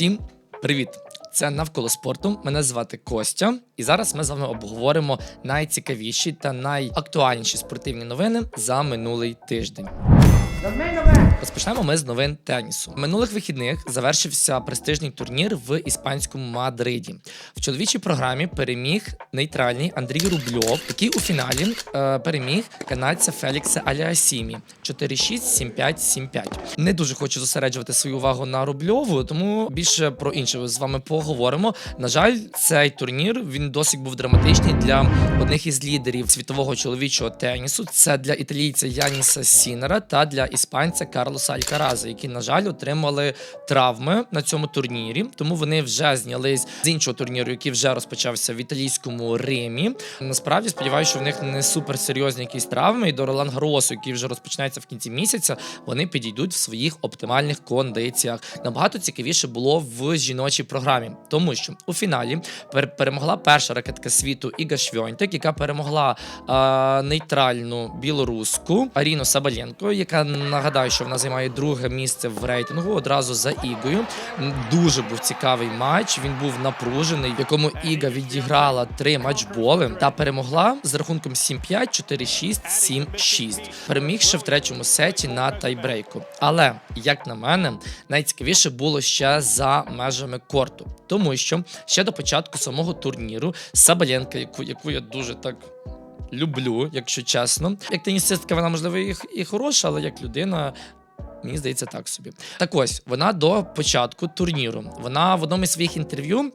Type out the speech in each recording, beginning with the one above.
Всім привіт! Це навколо спорту. Мене звати Костя, і зараз ми з вами обговоримо найцікавіші та найактуальніші спортивні новини за минулий тиждень. Розпочнемо ми з новин тенісу. Минулих вихідних завершився престижний турнір в іспанському Мадриді. В чоловічій програмі переміг нейтральний Андрій Рубльов, який у фіналі е, переміг канадця Фелікса Аліасімі 4-6, 7-5, 7-5. Не дуже хочу зосереджувати свою увагу на Рубльову, тому більше про інше з вами поговоримо. На жаль, цей турнір він досить був драматичний для одних із лідерів світового чоловічого тенісу. Це для італійця Яніса Сінера та для іспанця Карлоса Алькараза, які, на жаль, отримали травми на цьому турнірі. Тому вони вже знялись з іншого турніру, який вже розпочався в італійському Римі. Насправді сподіваюся, що в них не суперсерйозні якісь травми. І до Ролан Гросу, який вже розпочинається в кінці місяця, вони підійдуть в своїх оптимальних кондиціях. Набагато цікавіше було в жіночій програмі, тому що у фіналі пер- перемогла перша ракетка світу Іга Швьонтек, яка перемогла е, нейтральну білоруску Аріну Сабаленко, яка нагадаю, що вона займає друге місце в рейтингу одразу за Ігою. Дуже був цікавий матч. Він був напружений, в якому Іга відіграла три матчболи та перемогла з рахунком 7-5, 4-6, 7-6, перемігши в третьому сеті на тайбрейку. Але як на мене, найцікавіше було ще за межами корту, тому що ще до початку самого турніру Сабаленка, яку, яку я дуже так люблю, якщо чесно. Як тенісистка, вона можливо і, і хороша, але як людина. Мені здається, так собі. Так ось вона до початку турніру. Вона в одному із своїх інтерв'ю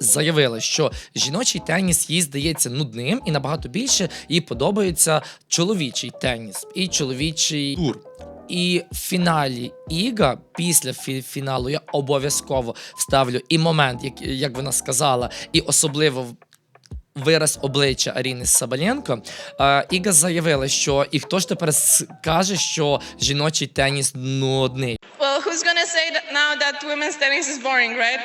заявила, що жіночий теніс їй здається нудним і набагато більше їй подобається чоловічий теніс і чоловічий тур. І в фіналі Іга після фі- фіналу я обов'язково вставлю і момент, як, як вона сказала, і особливо вираз обличчя Аріни Сабаленко. Е, Іга заявила, що і хто ж тепер скаже, що жіночий теніс нудний. Well, who's gonna say that now that women's tennis is boring, right?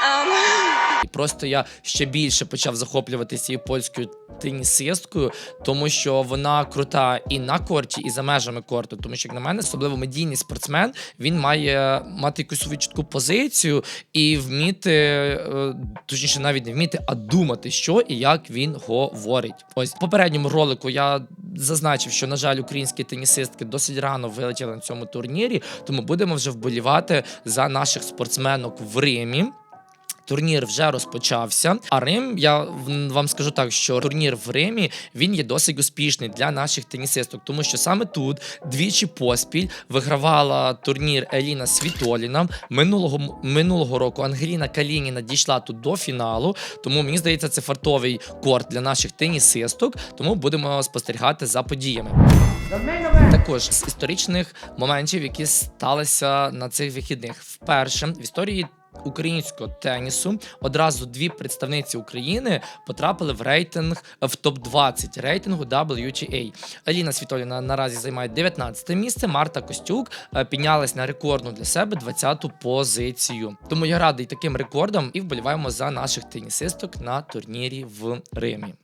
Um, просто я ще більше почав захоплюватися цією польською тенісисткою, тому що вона крута і на корті, і за межами корту. Тому що, як на мене, особливо медійний спортсмен, він має мати якусь свою чітку позицію і вміти, е, точніше, навіть не вміти, а думати, що і як він говорить. Ось в попередньому ролику я зазначив, що на жаль, українські тенісистки досить рано вилетіли на цьому турнірі, тому будемо вже вболівати за наших спортсменок в Римі. Турнір вже розпочався. А Рим, я вам скажу так, що турнір в Римі він є досить успішний для наших тенісисток, тому що саме тут двічі поспіль вигравала турнір Еліна Світоліна. Минулого минулого року Ангеліна Калініна дійшла тут до фіналу. Тому мені здається, це фартовий корт для наших тенісисток. Тому будемо спостерігати за подіями. Також з історичних моментів, які сталися на цих вихідних, вперше в історії. Українського тенісу одразу дві представниці України потрапили в рейтинг в топ 20 рейтингу WTA. Аліна Світоліна наразі займає 19 місце. Марта Костюк е, піднялась на рекордну для себе 20-ту позицію. Тому я радий таким рекордам і вболіваємо за наших тенісисток на турнірі в Римі.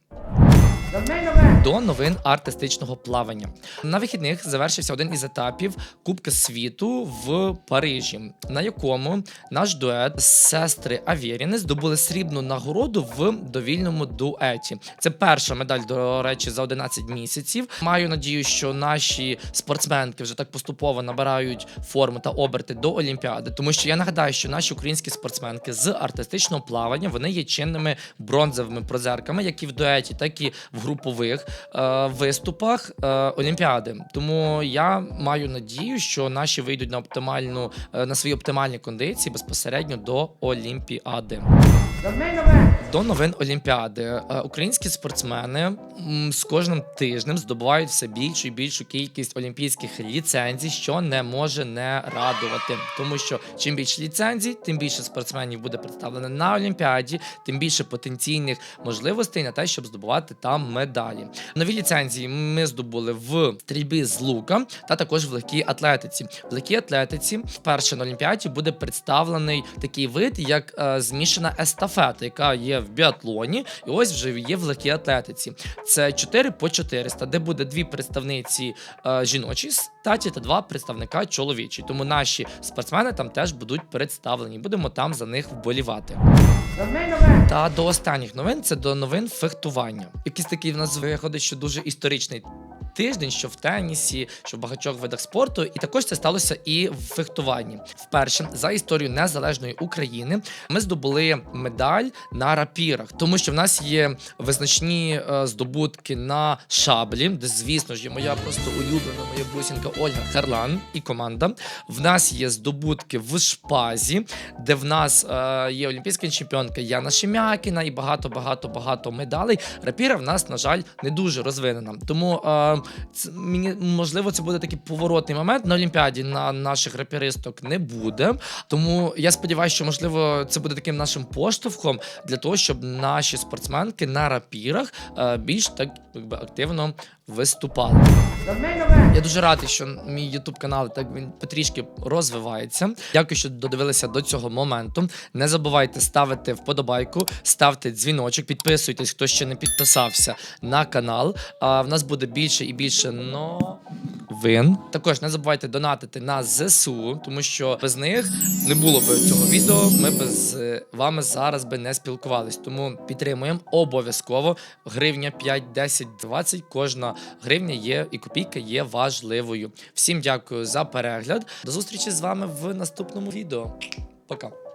До новин артистичного плавання на вихідних завершився один із етапів Кубка світу в Парижі, на якому наш дует сестри Авєріни здобули срібну нагороду в довільному дуеті. Це перша медаль, до речі, за 11 місяців. Маю надію, що наші спортсменки вже так поступово набирають форму та оберти до Олімпіади, тому що я нагадаю, що наші українські спортсменки з артистичного плавання вони є чинними бронзовими прозерками, як і в дуеті, так і в групових е, виступах е, Олімпіади. Тому я маю надію, що наші вийдуть на оптимальну е, на свої оптимальні кондиції безпосередньо до Олімпіади. До новин Олімпіади Е, українські спортсмени з кожним тижнем здобувають все більшу і більшу кількість олімпійських ліцензій, що не може не радувати. Тому що чим більше ліцензій, тим більше спортсменів буде представлено на Олімпіаді, тим більше потенційних можливостей на те, щоб здобувати там медалі. Нові ліцензії ми здобули в стрільбі з лука та також в легкій атлетиці. В легкій атлетиці вперше на Олімпіаді буде представлений такий вид, як е, змішана естафета, яка є в біатлоні, і ось вже є в легкій атлетиці. Це 4 по 400, де буде дві представниці е, жіночої таті та два представника чоловічі. Тому наші спортсмени там теж будуть представлені. Будемо там за них вболівати. Та до останніх новин це до новин фехтування. Якийсь такий в нас виходить, що дуже історичний. Тиждень, що в тенісі, що в багатьох видах спорту, і також це сталося і в фехтуванні. Вперше за історію незалежної України ми здобули медаль на рапірах, тому що в нас є визначні е, здобутки на шаблі, де, звісно ж, є моя просто улюблена моя бусінка Ольга Харлан і команда. В нас є здобутки в шпазі, де в нас е, є олімпійська чемпіонка Яна Шемякіна і багато, багато, багато медалей. Рапіра в нас, на жаль, не дуже розвинена. Тому е, це, мені можливо це буде такий поворотний момент. На Олімпіаді на наших рапіристок не буде. Тому я сподіваюся, що можливо це буде таким нашим поштовхом для того, щоб наші спортсменки на рапірах е, більш так якби активно виступали. Я дуже радий, що мій ютуб канал так він потрішки розвивається. Дякую, що додивилися до цього моменту. Не забувайте ставити вподобайку, ставте дзвіночок, підписуйтесь, хто ще не підписався на канал. А в нас буде більше і більше новин. Також не забувайте донатити на ЗСУ, тому що без них не було б цього відео. Ми б з вами зараз би не спілкувались. Тому підтримуємо обов'язково. Гривня 5, 10, 20. Кожна гривня є і копійка є важливою. Всім дякую за перегляд. До зустрічі з вами в наступному відео. Пока.